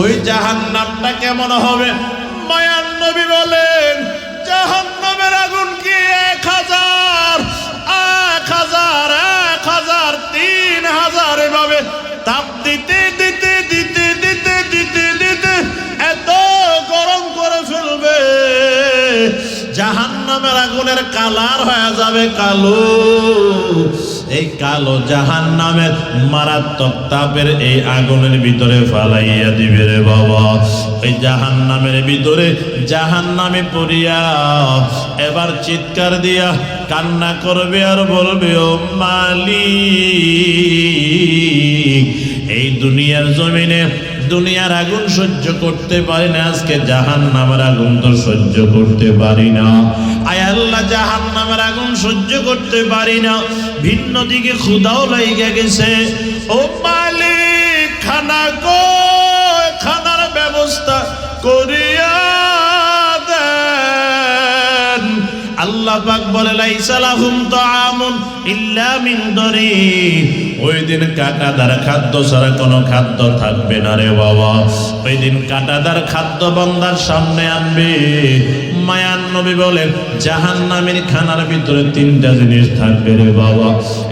ওই জাহান নামটা কেমন হবে? মায়ান নবী বলেন জাহান নামের আগুন কি এক হাজার? এক হাজার এক হাজার, তিন হাজার এভাবে তাপ দিতে দিতে দিতে দিতে দিতে দিতে এত গরম করে ফেলবে। জাহান নামের আগুনের কালার হয়ে যাবে কালো। এই কালো জাহান নামের মারাত্মক তাপের এই আগুনের ভিতরে ফালাইয়া দিবে রে বাবা। ওই জাহান নামের ভিতরে জাহান নামে পড়িয়া এবার চিৎকার দিয়া কান্না করবে আর বলবে, ও মালিক, এই দুনিয়ার জমিনে দুনিয়ার আগুন সহ্য করতে পারি না, আজকে জাহান নামের আগুন তো সহ্য করতে পারি না। আয় আল্লাহ জাহান নামের আগুন সহ্য করতে পারি না। ভিন্ন দিকে ক্ষুদাও লাইগা গেছে। ও মালিক, খানা গো, খানার ব্যবস্থা করিয়া দেন। আল্লাহ পাক বলে, লাইসা লাহুম তাআমুন। ইল্লা মিন দরি। ওই দিন কাটাদার খাদ্য ছাড়া কোনো খাদ্য থাকবে না রে বাবা। ওই দিন কাটাদার খাদ্য বান্দার সামনে আনবে। মায়ান নবী বলেন জাহান নামের খানার ভিতরে তিনটা জিনিস থাকবে রে বাবা।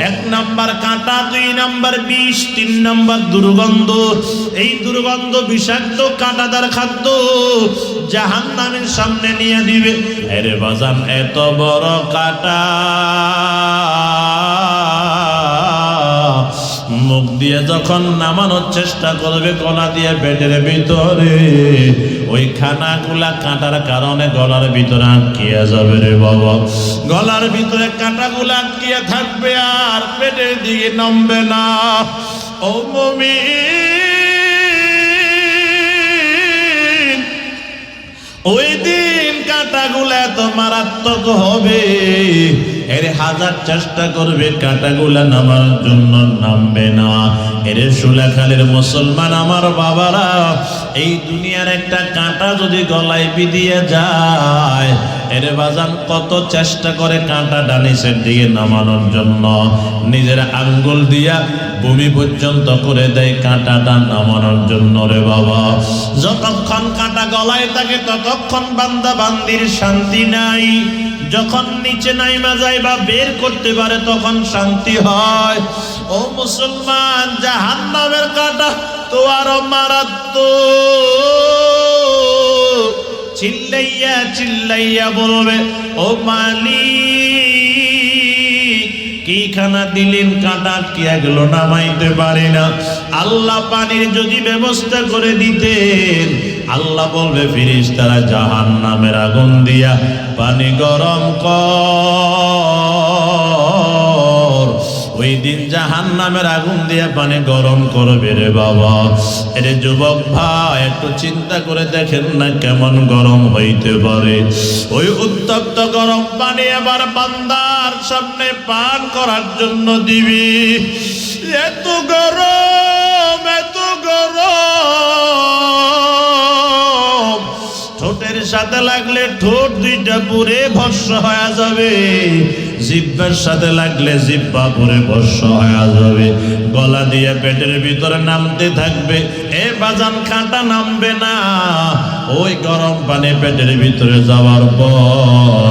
এক নাম্বার কাঁটা, দুই নাম্বার বিষ, তিন নাম্বার দুর্গন্ধ। এই দুর্গন্ধ বিষাক্ত কাঁটাদার খাদ্য জাহান নামের সামনে নিয়ে দিবে। আরে বাজান, এত বড় কাটা। মুখ দিয়ে যখন নামানোর চেষ্টা করবে, গলা দিয়ে পেটের ভিতরে। ওই খানাগুলা কাটার কারণে গলার ভিতরে আটকিয়ে যাবে রে বাবা। গলার ভিতরে কাঁটাগুলা আটকিয়ে থাকবে আর পেটের দিকে নামবে না। ও মমি ওই দিন কাঁটাগুলো এত মারাত্মক হবে এর হাজার চেষ্টা করবে কাঁটাগুলা নামার জন্য নামবে না। এর সুলাখালের মুসলমান আমার বাবারা, এই দুনিয়ার একটা কাঁটা যদি গলায় বিদিয়ে যায়, এর বাজান কত চেষ্টা করে কাঁটা ডানিসের দিকে নামানোর জন্য। নিজের আঙ্গুল দিয়া ভূমি পর্যন্ত করে দেয় কাঁটাটা নামানোর জন্য রে বাবা। যতক্ষণ কাঁটা গলায় থাকে, ততক্ষণ বান্দা বান্দির শান্তি নাই। যখন নিচে নাইমা যায় বা বের করতে পারে, তখন শান্তি হয়। ও মুসলমান জাহান নামের কাঁটা তো আরও মারাত্মক। চিল্লাইয়া চিল্লাইয়া বলবে, ও মালিক কি খানা দিলেন কাঁটা আটকিয়া গেল নামাইতে পারি না? আল্লাহ পানির যদি ব্যবস্থা করে দিতেন আল্লাহ বলবে ফিরিস তারা জাহান নামের আগুন দিয়া পানি গরম কর। ওই দিন জাহান নামের আগুন পানি গরম করবে রে বাবা। এরে যুবক ভাই, একটু চিন্তা করে দেখেন না কেমন গরম হইতে পারে। ওই উত্তপ্ত গরম পানি আবার বান্দার সামনে পান করার জন্য দিবি। এত গরম সাথে লাগলে ঠোঁট দুইটা পুরে ভস্য হয়ে যাবে। জিব্বার সাথে লাগলে জিব্বা পুরে ভস্য হয়ে যাবে। গলা দিয়ে পেটের ভিতরে নামতে থাকবে। এ বাজান কাঁটা নামবে না। ওই গরম পানি পেটের ভিতরে যাওয়ার পর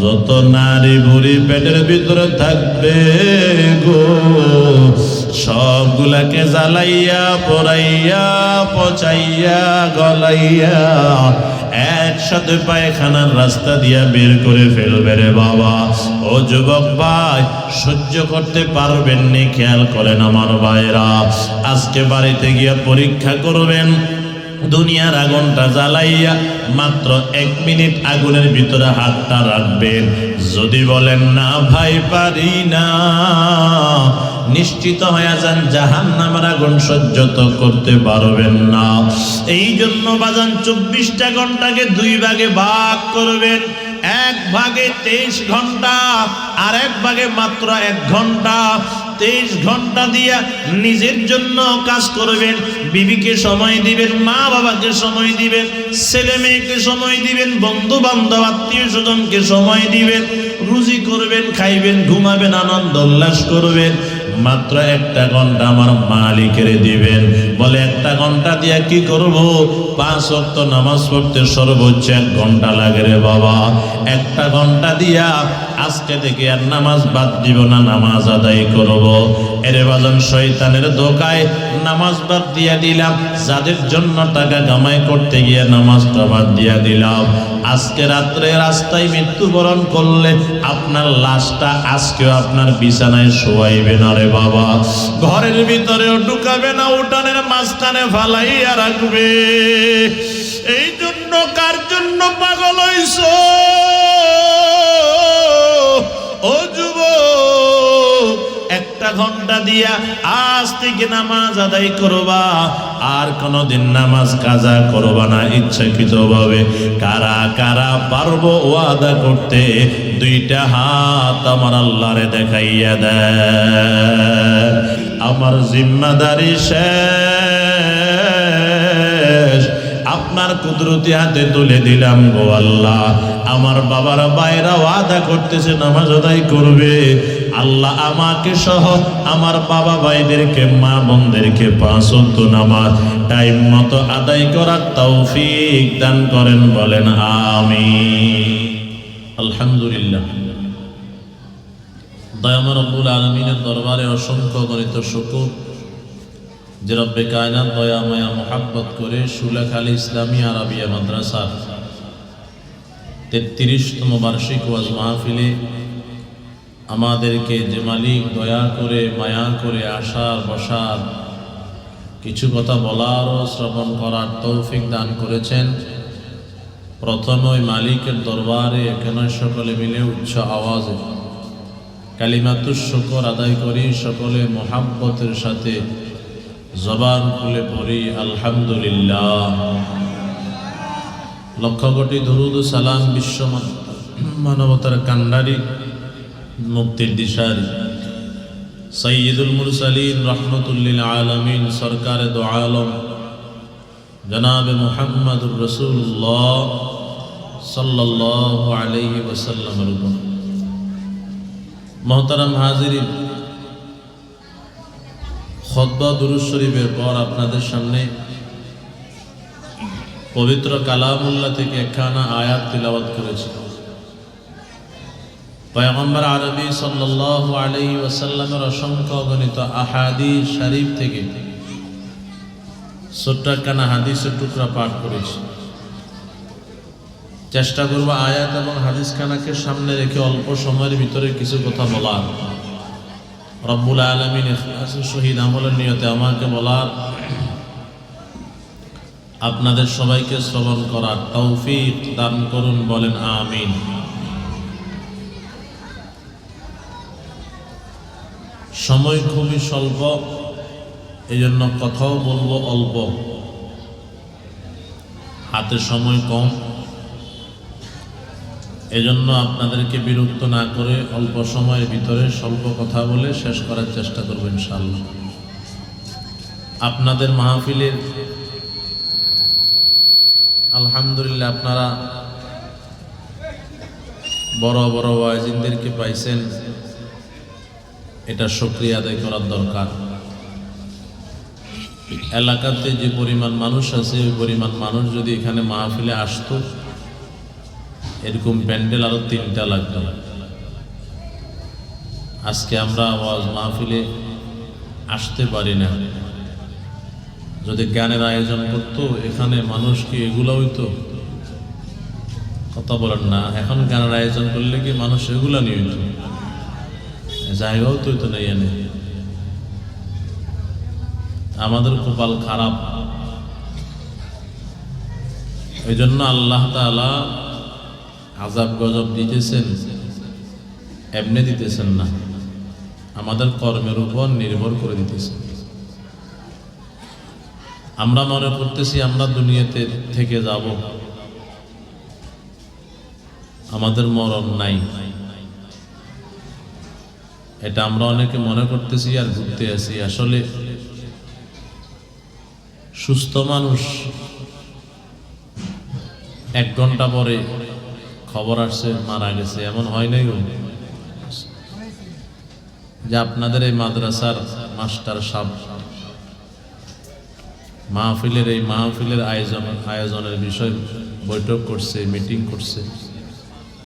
যত নারী বুড়ি পেটের ভিতরে থাকবে গো, সবগুলাকে জ্বালাইয়া, পড়াইয়া, পচাইয়া, গলাইয়া একসাথে পায়খানার রাস্তা দিয়া বের করে ফেলবে রে বাবা। ও যুবক ভাই, সহ্য করতে পারবেন নি, খেয়াল করেন আমার ভাইরা আজকে বাড়িতে গিয়ে পরীক্ষা করবেন, দুনিয়ার আগুনটা জ্বালাইয়া মাত্র এক মিনিট আগুনের ভিতরে হাতটা রাখবেন। যদি বলেন, না ভাই, পারি না। নিশ্চিত হয়ে যান জাহান নামের আগুন সহ্য তো করতে পারবেন না। এই জন্য বাজান চব্বিশটা ঘন্টাকে দুই ভাগে ভাগ করবেন। এক ভাগে তেইশ ঘণ্টা আর এক ভাগে মাত্র এক ঘণ্টা। তেইশ ঘণ্টা দিয়া নিজের জন্য কাজ করবেন। বিবিকে সময় দিবেন, মা বাবাকে সময় দিবেন, ছেলে মেয়েকে সময় দিবেন বন্ধু বান্ধব আত্মীয় স্বজনকে সময় দিবেন। রুজি করবেন, খাইবেন, ঘুমাবেন, আনন্দ উল্লাস করবেন। মাত্র একটা ঘণ্টা আমার মালিকের দিবেন। বলে, একটা ঘণ্টা দিয়ে কি করব? পাঁচ অক্ত নামাজ পড়তে সর্বোচ্চ এক ঘণ্টা লাগে রে বাবা। একটা ঘণ্টা দিয়া আজকে থেকে আর নামাজ বাদ দিব না, নামাজ আদায় করব। এরে বাজন শয়তানের দোকায় নামাজ বাদ দিয়া দিলাম। যাদের জন্য টাকা কামাই করতে গিয়ে নামাজটা বাদ দিয়া দিলাম। আজকে রাত্রে রাস্তায় মৃত্যুবরণ করলে আপনার লাশটা আজকেও আপনার বিছানায় শোয়াইবে না রে বাবা। ঘরের ভিতরেও ঢুকাবে না, উঠানের মাঝখানে ফালাইয়া রাখবে। এই জন্য কার জন্য পাগল হইছ? একটা ঘণ্টা দিয়া আজ থেকে নামাজ আদায় করবা। আর কোনোদিন নামাজ কাজা করবা না ইচ্ছাকৃত ভাবে কারা কারা পারব ওয়াদা করতে, দুইটা হাত আমার আল্লাহরে দেখাইয়া দেয় আমার জিম্মাদারি শেষ। আপনার কুদরতি হাতে তুলে দিলাম গো আল্লাহ। আমার বাবার বাইরা ওয়াদা করতেছে, নামাজ আদায় করবে। আল্লাহ আমাকে সহ আমার বাবা ভাইদেরকে, মা বোনদেরকে পাঁচ অক্ত নামাজ টাইম মতো আদায় করার তৌফিক দান করেন, বলেন আমি আলহামদুলিল্লাহ। আলমিনের দরবারে অসংখ্য গণিত শুকুর। যে রব্বে কায়নাত, দয়া মোহাব্বত করে সুলেখ আলী ইসলামী আরবিয়া মাদ্রাসার তেত্রিশতম বার্ষিক ওয়াজ মাহফিলে আমাদেরকে যে মালিক দয়া করে, মায়া করে আসার, বসার কিছু কথা বলার ও শ্রবণ করার তৌফিক দান করেছেন। প্রথম ওই মালিকের দরবারে এখানে সকলে মিলে উচ্চ আওয়াজে কালিমাতুর শকর আদায় করি, সকলে মোহাব্বতের সাথে জবান খুলে পড়ি, আলহামদুলিল্লাহ। লক্ষ কোটি দরুদ সালাম বিশ্ব মানবতার কান্ডারি মুক্তির দিশারি। সৈয়দুল মুরসালিন রহমতুল্লিল আলমিন সরকারে দো আলম, জনাবে মোহাম্মদুর রসুল্লাহ সাল্লাহ আলহি ওসাল্লামের উপর। মহতারাম হাজিরিন খদ্া দুরুজ পর আপনাদের সামনে পবিত্র কালামুল্লাহ থেকে একখানা আয়াত তিলাবাত করেছি। পয়গম্বর আরবি সাল্লাল্লাহু আলাইহি ওয়াসাল্লামের অসংখ্য গণিত আহাদিস শরীফ থেকে ছোট্ট একখানা হাদিসের টুকরা পাঠ করেছি। চেষ্টা করব আয়াত এবং হাদিস খানাকে সামনে রেখে অল্প সময়ের ভিতরে কিছু কথা বলার। রব্বুল আলমিন শহীদ আমলের নিয়তে আমাকে বলার। আপনাদের সবাইকে শ্রবণ করার তৌফিক দান করুন, বলেন আমিন। সময় খুবই স্বল্প এই জন্য কথাও বলব অল্প। হাতে সময় কম। এজন্য আপনাদেরকে বিরক্ত না করে অল্প সময়ের ভিতরে স্বল্প কথা বলে শেষ করার চেষ্টা করব ইনশাল্লাহ আপনাদের মাহফিলের আলহামদুলিল্লাহ আপনারা বড় বড় ওয়াজিনদেরকে পাইছেন। এটা সক্রিয় আদায় করার দরকার। এলাকাতে যে পরিমাণ মানুষ আছে, ওই পরিমাণ মানুষ যদি এখানে মাহফিলে আসতো, এরকম প্যান্ডেল আরও তিনটা লাগতো। আজকে আমরা আওয়াজ মাহফিলে আসতে পারি না। যদি জ্ঞানের আয়োজন করতো, এখানে মানুষ কি এগুলো হইতো? কথা বলেন না। এখন জ্ঞানের আয়োজন করলে কি মানুষ এগুলা নিয়ে জায়গাও তো হইতো না। এনে আমাদের কপাল খারাপ। এই জন্য আল্লাহ তালা আজাব গজব দিতেছেন, এমনি দিতেছেন না। আমাদের কর্মের উপর নির্ভর করে দিতেছেন। আমরা মনে করতেছি আমরা দুনিয়াতে থেকে যাব। আমাদের মরণ নাই। এটা আমরা অনেকে মনে করতেছি আর ঘুরতে আছি। আসলে সুস্থ মানুষ এক ঘণ্টা পরে খবর আসছে, মারা গেছে। এমন হয় নাই যে আপনাদের এই মাদ্রাসার মাস্টার সাহেব মাহফিলের এই মাহফিলের আয়োজন আয়োজনের বিষয় বৈঠক করছে, মিটিং করছে।